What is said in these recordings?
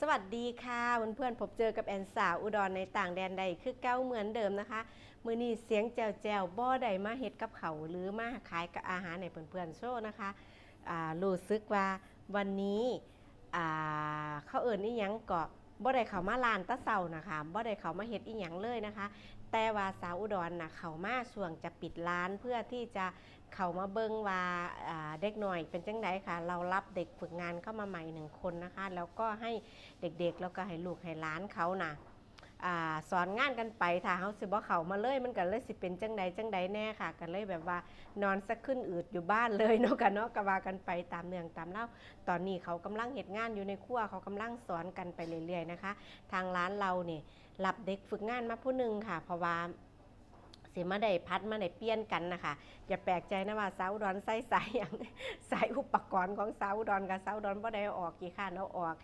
สวัสดีค่ะเพื่อนๆพบเจอกับแอนสาวอุดรในต่างแดนใดคือเก้าเหมือนเดิมนะคะ มือนี้เสียงแจวแจวบ่ใดมาเฮ็ดกับเขาหรือมาขายกับอาหารในเพื่อนๆโชว์นะคะรู้สึกว่าวันนี้อ่าเขาเอิญนี่ยังเกาะ บ่ได้เขามาลานตะเสานะคะบ่ได้เขามาเฮ็ดอีหยังเลยนะคะ แต่ว่าสาวอุดรนะเขามาส่วงจะปิดร้านเพื่อที่จะเขามาเบิ้งว่าเด็กหน่อยเป็นจังไดค่ะ เรารับเด็กฝึกงานเข้ามาใหม่หนึ่งคนนะคะ แล้วก็ให้เด็กๆแล้วก็ให้ลูกให้หล้านเขาน่ะ อสอนงานกันไปถ้าเขาสิบ่เขามาเลยมันก็เลยสิเป็นจังใดจังใดแน่ค่ะกันเลยแบบว่านอนสักขึ้นอืดอยู่บ้านเลยเนาะกันเนาะก็ว่ากันไปตามเนืองตามเล่าตอนนี้เขากำลังเหตุงานอยู่ในครัวเขากำลังสอนกันไปเรื่อยๆนะคะ ทางร้านเราเนี่ยรับเด็กฝึกงานมาผู้หนึ่งค่ะ เพราะว่าสิมาได้พัดมาได้เปลี่ยนกันนะคะอย่าแปลกใจนะว่าสาวดอนใส่สายอย่างสายอุปกรณ์ของสาวดอุดรกับสาวดอุดรบ่ได้อออกกี่ข้านเอาออก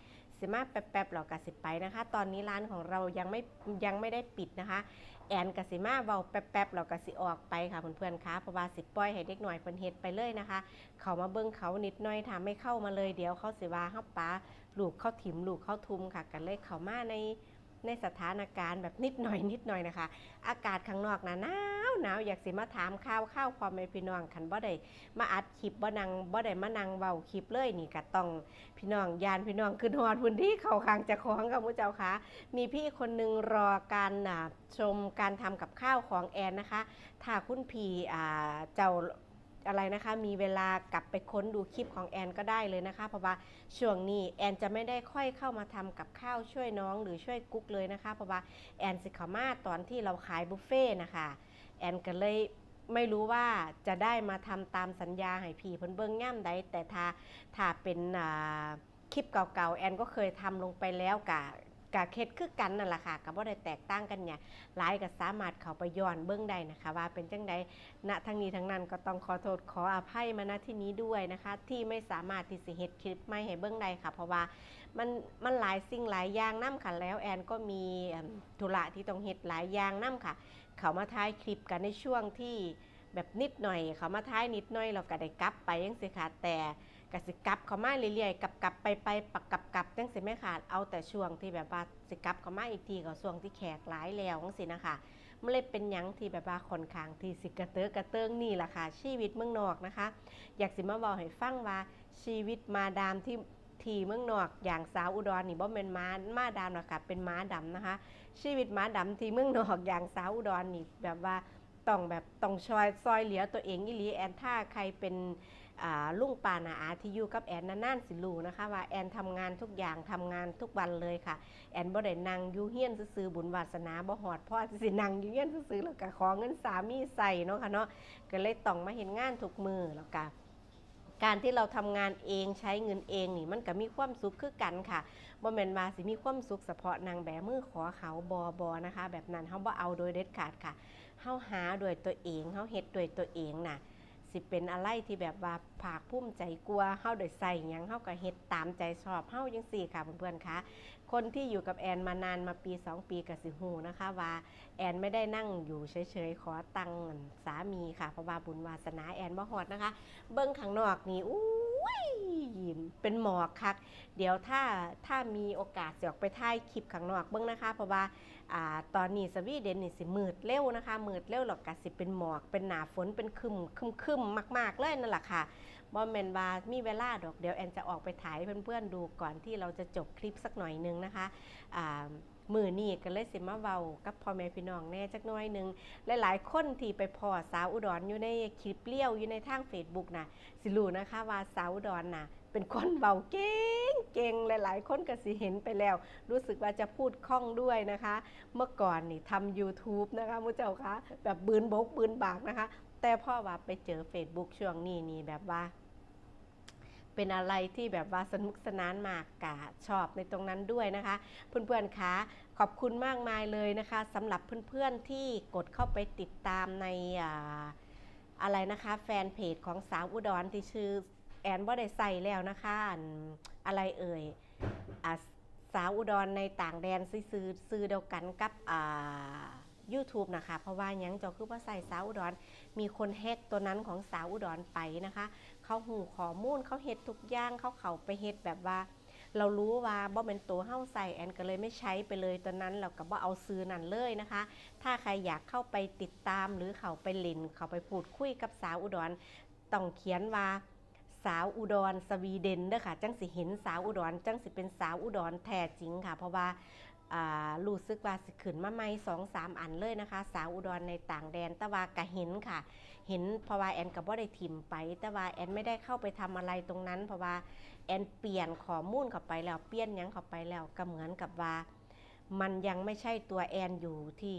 สิมาแป๊บๆหรอกะสิไปนะคะ ตอนนี้ร้านของเรายังไม่ยังไม่ได้ปิดนะคะ แอนกสิมาเบาแป๊บๆหรอกะสิออกไปค่ะเพื่อนๆคะเพราะว่าสิปล่อยให้เด็กหน่อยเพิ่นเฮ็ดไปเลยนะคะ เขามาเบิ้งเขานิดหน่อยทำไม่เข้ามาเลยเดี๋ยวเขาสิว่าเฮาป้าลูกเข้าถิ่มลูกเข้าทุมค่ะกันเลยเขามาใน ในสถานการณ์แบบนิดหน่อยนิดหน่อยนะคะ อากาศข้างนอกนะหนาวหนาวอยากสิมาถามข้าวข้าวความเป็นพี่น้องคันบ่ได้มาอัดคลิปบ่นังบ่ได้มานั่งเว้าคลิปเลยนี่ก็ต้องพี่น้องยานพี่น้องขึ้นฮอดพื้นที่เขาคางจะคล้องกับผู้เจ้าคะมีพี่คนหนึ่งรอการชมการทำกับข้าวของแอนนะคะ ถ้าคุณพี่เจ้า อะไรนะคะมีเวลากลับไปค้นดูคลิปของแอนก็ได้เลยนะคะ เพราะว่าช่วงนี้แอนจะไม่ได้ค่อยเข้ามาทำกับข้าวช่วยน้องหรือช่วยกุ๊กเลยนะคะ เพราะว่าแอนสิขามาตอนที่เราขายบุฟเฟ่นะคะแอนก็เลยไม่รู้ว่าจะได้มาทำตามสัญญาให้พี่เพิ่นเบิ่งย่ำใดแต่ถ้าถ้าเป็นคลิปเก่าๆแอนก็เคยทำลงไปแล้วกะ กะเคล็ดคือกันนั่นแหละค่ะก็บ่ได้แตกต่างกันเนี่ยหลายก็สามารถเข้าไปย้อนเบิ่งได้นะคะ ว่าเป็นจังใดณทั้งนี้ทั้งนั้นก็ต้องขอโทษขออภัยมาณที่นี้ด้วยนะคะ ที่ไม่สามารถที่สิเฮ็ดคลิปไม่ให้เบิ่งได้ค่ะ เพราะว่ามันมันหลายสิ่งหลายอย่างนํค่ะแล้วแอนก็มีธุระที่ต้องเฮ็ดหลายอย่างนํค่ะ เขามาท้ายคลิปกันในช่วงที่แบบนิดหน่อย เขามาท้ายนิดหน่อยเราก็ได้กลับไปยังสิค่ะแต่ กสิกลับเขามาเรื่อยๆกลับกลับไปไปปักกลับกลับจังสิไม่ขาดเอาแต่ช่วงที่แบบว่าสิกลับเขามาอีกทีก็ช่วงที่แขกหลายแล้วจังสินะคะมันเลยเป็นยังที่แบบว่าค่อนข้างที่สิกระเตื้อกระเตื้องนี่แหละค่ะชีวิตเมืองนอกนะคะ อยากสิมาบอกให้ฟังว่าชีวิตมาดามที่ทีเมืองนอกอย่างสาวอุดรนี่บ่เป็นม้ามาดามหรอกค่ะเป็นม้าดำนะคะ ชีวิตม้าดำที่เมืองนอกอย่างสาวอุดรนี่แบบว่า ต้องแบบต้องชอยซอยเหลือตัวเองอีหลีแอนถ้าใครเป็นลุงปานาอาที่อยู่กับแอนนานๆสิลูนะคะ ว่าแอนทำงานทุกอย่างทำงานทุกวันเลยค่ะ แอนบ่ได้นั่งยูเฮียนซื้อบุญวาสนาบ่หอดพ่อสินั่งยูเฮียนซื้อแล้วก็ขอเงินสามีใส่เนาะค่ะเนาะก็เลยต้องมาเห็นงานทุกมือแล้วก็ การที่เราทำงานเองใช้เงินเองนี่มันก็มีความสุขคือกันค่ะบ่แม่นว่าสิมีความสุขเฉพาะนางแบมือขอเขาบอบอนะคะ แบบนั้นเฮาบ่เอาโดยเด็ดขาดค่ะเฮาหาโดยตัวเองเฮาเฮ็ดโดยตัวเองน่ะสิเป็นอะไรที่แบบว่าผาคภูมิใจกลัวเฮาได้ใส่ยังเฮาก็เฮ็ดตามใจชอบเฮาจังซี่ค่ะเพื่อนๆคะ คนที่อยู่กับแอนมานานมาปี 2 ปีก็สิฮู้นะคะว่าแอนไม่ได้นั่งอยู่เฉยๆ ขอตังค์สามีค่ะ เพราะว่าบุญวาสนาแอนบ่ฮอดนะคะ เบิ่งข้างนอกนี่อุ้ยเป็นหมอกคัก เดี๋ยวถ้าถ้ามีโอกาสจะออกไปถ่ายคลิปข้างนอกเบิ่งนะคะ เพราะว่าอ่าตอนนี้สวีเดนนี่สิมืดเร็วนะคะมืดเร็วหรอกกะสิเป็นหมอกเป็นหนาฝนเป็นคึมคึมคึมมาก ๆเลยนั่นแหละค่ะ บอมแมนบามีเวลาดอกเดี๋ยวแอนจะออกไปถ่ายเพื่อนๆดูก่อนที่เราจะจบคลิปสักหน่อยนึงนะคะมือนี่ก็เลยสิมาเว้ากับพ่อแม่พี่น้องแน่จักน้อยหนึง หลายๆคนที่ไปพอสาวอุดรอยู่ในคลิปเลี้ยวอยู่ในทาง Facebook นะสิรู้นะคะว่าสาวอุดรน่ะ เป็นคนเบาเก่งเก่งหลาย ๆ คนก็สิเห็นไปแล้ว รู้สึกว่าจะพูดคล่องด้วยนะคะ เมื่อก่อนนี่ทำ YouTube นะคะมุเจ้าคะแบบบืนบกบืนบากนะคะ แต่พ่อว่าไปเจอ Facebook ช่วงนี้นี่แบบว่า เป็นอะไรที่แบบว่าสนุกสนานมากกะชอบในตรงนั้นด้วยนะคะ เพื่อนๆคะขอบคุณมากมายเลยนะคะสำหรับเพื่อนๆที่กดเข้าไปติดตามในออะไรนะคะแฟนเพจของสาวอุดรที่ชื่อแอนบ่ได้ใส่แล้วนะคะอะไรเอ่ยอสาวอุดรในต่างแดนซื้อซื้อซื้อเดียวกันกับอ่า YouTube นะคะ เพราะว่ายังเจ้าคือว่าใส่สาวอุดร มีคนแฮกตัวนั้นของสาวอุดรไปนะคะ เขาหูขอมูลเขาเฮ็ดทุกอย่างเขาเขาไปเฮ็ดแบบว่า เรารู้ว่าบ่เป็นตัวเฮ้าใส่แอนก็เลยไม่ใช้ไปเลยตอนนั้นเราก็บ่เอาซื้อนั่นเลยนะคะ ถ้าใครอยากเข้าไปติดตามหรือเขาไปเล่นเขาไปพูดคุยกับสาวอุดรต้องเขียนว่าสาวอุดรสวีเดนเด้อค่ะ จังสิเห็นสาวอุดร จังสิเป็นสาวอุดรแท้จริงค่ะ เพราะว่า รู้สึกว่าสิขึ้นมาใหม่สองสามอันเลยนะคะ สาวอุดรในต่างแดนต่ว่ากะเห็นค่ะ เห็นเพราะว่าแอนกับว่าได้ถิ่มไปแต่ว่าแอนไม่ได้เข้าไปทำอะไรตรงนั้น เพราะว่าแอนเปลี่ยนข้อมูลเข้าไปแล้วเปลี่ยนยังเข้าไปแล้วก็เหมือนกับว่า มันยังไม่ใช่ตัวแอนอยู่ที่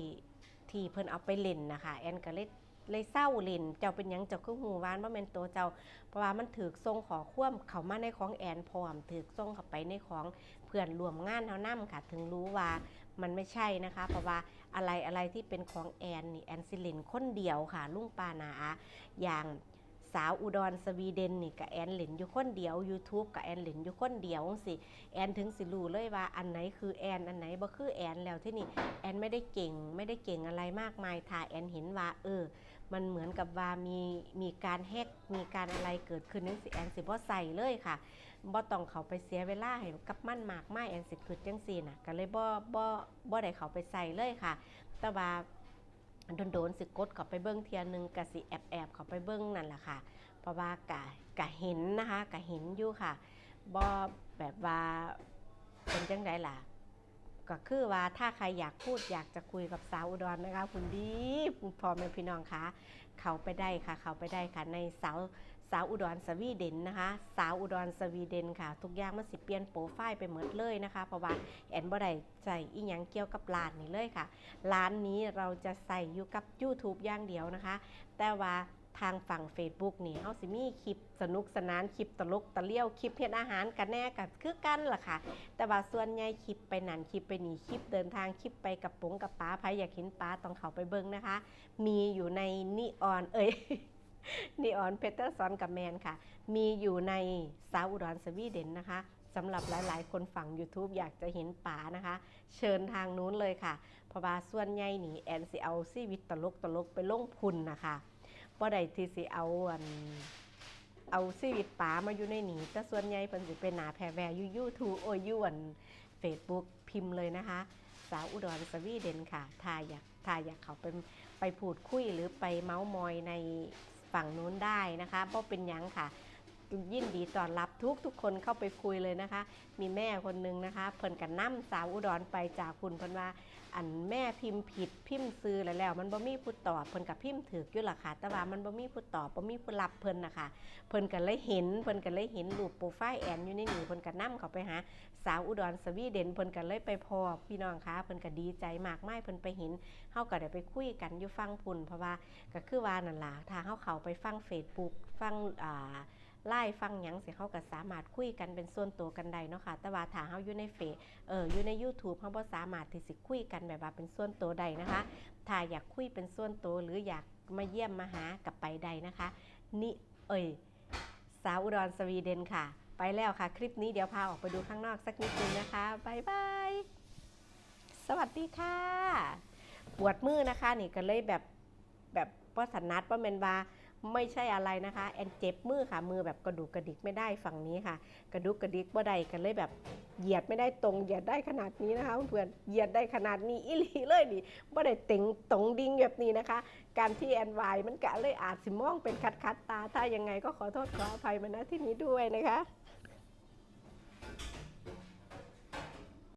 ที่เพิ่นเอาไปเล่นนะคะ แอนก็เลย เลยเศร้าเล่นเจ้าเป็นหยังเจ้าคือหูวานว่าเป็นตัวเจ้า เพราะว่ามันถือทรงขอคว่ำเขามาในของแอนพร้อมถือทรงเข้าไปในของเพื่อนรวมงานเท่านั่ค่ะ ถึงรู้ว่ามันไม่ใช่นะคะ เพราะว่าอะไรอะไรที่เป็นของแอนนี่แอนซิลินคนเดียวค่ะ ลุงปานาอาอย่างสาวอุดรสวีเดนนี่กับแอนหลินอยู่คนเดียว YouTube กับแอนหลินอยู่คนเดียวสิแอนถึงสิรู้เลยว่าอันไหนคือแอนอันไหนบ่คือแอนแล้วที่นี่แอนไม่ได้เก่งไม่ได้เก่งอะไรมากมายถ้าแอนเห็นว่าเออ มันเหมือนกับว่ามีมีการแฮกมีการอะไรเกิดขึ้นนั่นสิแอนสิบ่ใส่เลยค่ะบ่ต้องเขาไปเสียเวลาให้กับมันหมากไมายแอนสิคือจังซี่น่ะก็เลยบ่บ่บ่ได้เขาไปใส่เลยค่ะ แต่ว่าโดนๆสิกดเขาไปเบิ้งเทียหนึงกะสิแอบแอบเขาไปเบิ้งนั่นแหละค่ะ เพราะว่ากะกะเห็นนะคะกะเห็นอยู่ค่ะบ่แบบว่าเป็นจังไดล่ะ ก็คือว่าถ้าใครอยากพูดอยากจะคุยกับสาวอุดรนะคะคุณดีพ่อแม่พี่น้องคะเขาไปได้ค่ะ เขาไปได้ค่ะในสาวสาวอุดรสวีเดนนะคะ สาวอุดรสวีเดนค่ะ ทุกอย่างมันสิเปลี่ยนโปรไฟล์ไปหมดเลยนะคะ เพราะว่าแอนบ่ได้ใส่อีหยังเกี่ยวกับร้านนี้เลยค่ะ ร้านนี้เราจะใส่อยู่กับ YouTube อย่างเดียวนะคะ แต่ว่า ทางฝั่ง Facebook นี่เฮาสิมีคลิปสนุกสนานคลิปตลกตะเลี่ยวคลิปเฮ็ดอาหารกันแน่กับคือกันล่ะค่ะ แต่ว่าส่วนใหญ่คลิปไปนั่นคลิปไปนี่คลิปเดินทางคลิปไปกับปงกับป้าใครอยากเห็นป้าต้องเขาไปเบิ่งนะคะ มีอยู่ในนิออนเอ้ยนิออนเพเตอร์ซอนกับแมนค่ะ มีอยู่ในซาอุดรสวีเดนนะคะสำหรับหลาย ๆ คนฝั่ง YouTube อยากจะเห็นป๋านะคะ เชิญทางนู้นเลยค่ะเพราะว่าส่วนใหญ่นี่แอนสิเอาซีวิตตลกตลกไปลงพุนนะคะ บ่ได้ที่สิเอาอันเอาชีวิตป๋ามาอยู่ในนี้แต่ส่วนใหญ่เพิ่นสิเป็นหนาแพรแวร์อยู่ยูทูโอ้ยอยู่อันเฟซบุ๊กพิมพ์เลยนะคะ สาวอุดรสวีเดนค่ะถ้าอยากถ้าอยากเขาไปไปพูดคุยหรือไปเมาส์มอยในฝั่งนู้นได้นะคะเพราะเป็นยังค่ะ ยินดีต้อนรับ ทุกทุกคนเข้าไปคุยเลยนะคะ มีแม่คนนึงนะคะ เพิ่นกันนั่สาวอุดรไปจากคุณเพิ่นว่า อันแม่พิมพ์ผิดพิมพ์ซื้อแล้วแล้ว มันบ่มีผู้ตอบเพิ่นกับพิมพ์ถูกอยู่ล่ะค่ะ แต่ว่ามันบ่มีผู้ตอบบ่มีผู้รับเพิ่นนะคะเพิ่นก็เลยเห็นเพิ่นก็เลยเห็นรูปโปรไฟล์แอนอยู่ในนี้เพิ่นก็นํเขาไปหาสาวอุดรสวีเดนเพิ่นก็เลยไปพอพี่น้องคะเพิ่นก็ดีใจมากมายเพิ่นไปเห็นเฮาก็ได้ไปคุยกันอยู่ฟังพุ่นเพราะว่าก็คือว่านั่นล่ะถ้าเฮาเข้าไปฟัง Facebook ฟังอ่า ไล่ฟังหยังสิเขาก็สามารถคุยกันเป็นส่วนตัวกันได้เนาะค่ะแต่ว่าถ้าเฮาอยู่ในเฟซเอออยู่ใน YouTube เฮาบ่สามารถที่สิคุยกันแบบว่าเป็นส่วนตัวใดนะคะ ถ้าอยากคุยเป็นส่วนตัวหรืออยากมาเยี่ยมมาหากับไปใดนะคะนี่เอ่ยสาวอุดรสวีเดนค่ะ ไปแล้วค่ะ คลิปนี้เดี๋ยวพาออกไปดูข้างนอกสักนิดนึงนะคะบายบายสวัสดีค่ะ ปวดมือนะคะ นี่ก็เลยแบบแบบว่าสันนัดว่าเมนว่า ไม่ใช่อะไรนะคะ แอนเจ็บมือค่ะ มือแบบกระดูกกระดิกไม่ได้ฝั่งนี้ค่ะ กระดูกกระดิกบ่ได้กันเลยแบบเหยียดไม่ได้ตรงเหยียดได้ขนาดนี้นะคะเพื่อนเหยียดได้ขนาดนี้อิลีเลยนี่บ่ได้เต็งตรงดิ่งแบบนี้นะคะ การที่แอนวายมันกะเลยอาจสิมองเป็นคัดคัดตา ถ้ายังไงก็ขอโทษขออภัยมาณที่นี้ด้วยนะคะ